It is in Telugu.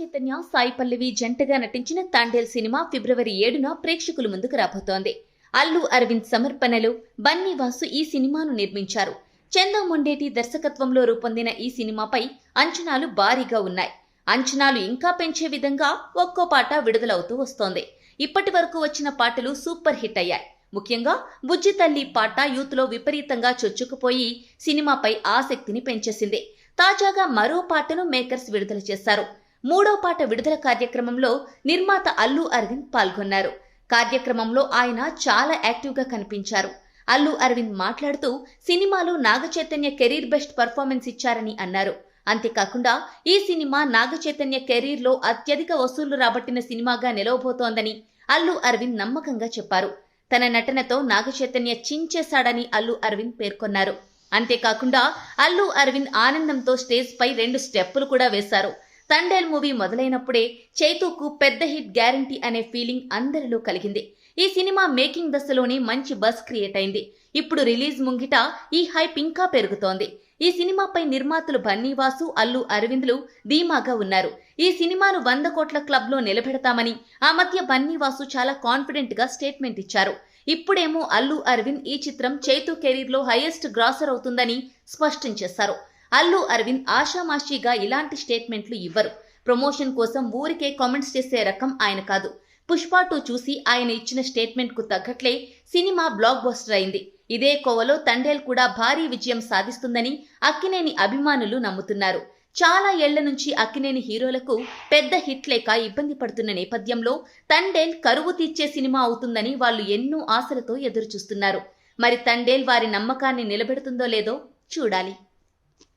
చైతన్య సాయి పల్లవి జంటగా నటించిన తాండేల్ సినిమా ఫిబ్రవరి ఏడున ప్రేక్షకుల ముందుకు రాబోతోంది. అల్లు అరవింద్ సమర్పణలో బన్నీవాసు ఈ సినిమాను నిర్మించారు. చందా మొండేటి దర్శకత్వంలో రూపొందిన ఈ సినిమాపై అంచనాలు భారీగా ఉన్నాయి. అంచనాలు ఇంకా పెంచే విధంగా ఒక్కో పాట విడుదలవుతూ వస్తోంది. ఇప్పటి వరకు వచ్చిన పాటలు సూపర్ హిట్ అయ్యాయి. ముఖ్యంగా బుజ్జి తల్లి పాట యూత్లో విపరీతంగా చొచ్చుకుపోయి సినిమాపై ఆసక్తిని పెంచేసింది. తాజాగా మరో పాటను మేకర్స్ విడుదల చేశారు. మూడో పాట విడుదల కార్యక్రమంలో నిర్మాత అల్లు అరవింద్ పాల్గొన్నారు. కార్యక్రమంలో ఆయన చాలా యాక్టివ్గా కనిపించారు. అల్లు అరవింద్ మాట్లాడుతూ సినిమాలో నాగచైతన్య కెరీర్ బెస్ట్ పర్ఫార్మెన్స్ ఇచ్చారని అన్నారు. అంతేకాకుండా ఈ సినిమా నాగచైతన్య కెరీర్లో అత్యధిక వసూళ్ళు రాబట్టిన సినిమాగా నిలవబోతోందని అల్లు అరవింద్ నమ్మకంగా చెప్పారు. తన నటనతో నాగచైతన్య చించేశాడని అల్లు అరవింద్ పేర్కొన్నారు. అంతేకాకుండా అల్లు అరవింద్ ఆనందంతో స్టేజ్ పై రెండు స్టెప్పులు కూడా వేశారు. తండేల్ మూవీ మొదలైనప్పుడే చైతూకు పెద్ద హిట్ గ్యారంటీ అనే ఫీలింగ్ అందరిలో కలిగింది. ఈ సినిమా మేకింగ్ దశలోనే మంచి బస్ క్రియేట్ అయింది. ఇప్పుడు రిలీజ్ ముంగిట ఈ హైప్ ఇంకా పెరుగుతోంది. ఈ సినిమాపై నిర్మాతలు బన్నీవాసు అల్లు అరవింద్లు ధీమాగా ఉన్నారు. ఈ సినిమాను వంద కోట్ల క్లబ్లో నిలబెడతామని ఆ మధ్య బన్నీవాసు చాలా కాన్ఫిడెంట్గా స్టేట్మెంట్ ఇచ్చారు. ఇప్పుడేమో అల్లు అరవింద్ ఈ చిత్రం చైతు కెరీర్లో హైయెస్ట్ గ్రాసర్ అవుతుందని స్పష్టం చేశారు. అల్లు అరవింద్ ఆషామాషీగా ఇలాంటి స్టేట్మెంట్లు ఇవ్వరు. ప్రమోషన్ కోసం ఊరికే కామెంట్స్ చేసే రకం ఆయన కాదు. పుష్ప టూ చూసి ఆయన ఇచ్చిన స్టేట్మెంట్కు తగ్గట్లే సినిమా బ్లాక్ బస్టర్ అయింది. ఇదే కోవలో తండేల్ కూడా భారీ విజయం సాధిస్తుందని అక్కినేని అభిమానులు నమ్ముతున్నారు. చాలా ఏళ్ళ నుంచి అక్కినేని హీరోలకు పెద్ద హిట్ లేక ఇబ్బంది పడుతున్న నేపథ్యంలో తండేల్ కరువు తీర్చే సినిమా అవుతుందని వాళ్ళు ఎన్నో ఆశలతో ఎదురుచూస్తున్నారు. మరి తండేల్ వారి నమ్మకాన్ని నిలబెడుతుందో లేదో చూడాలి.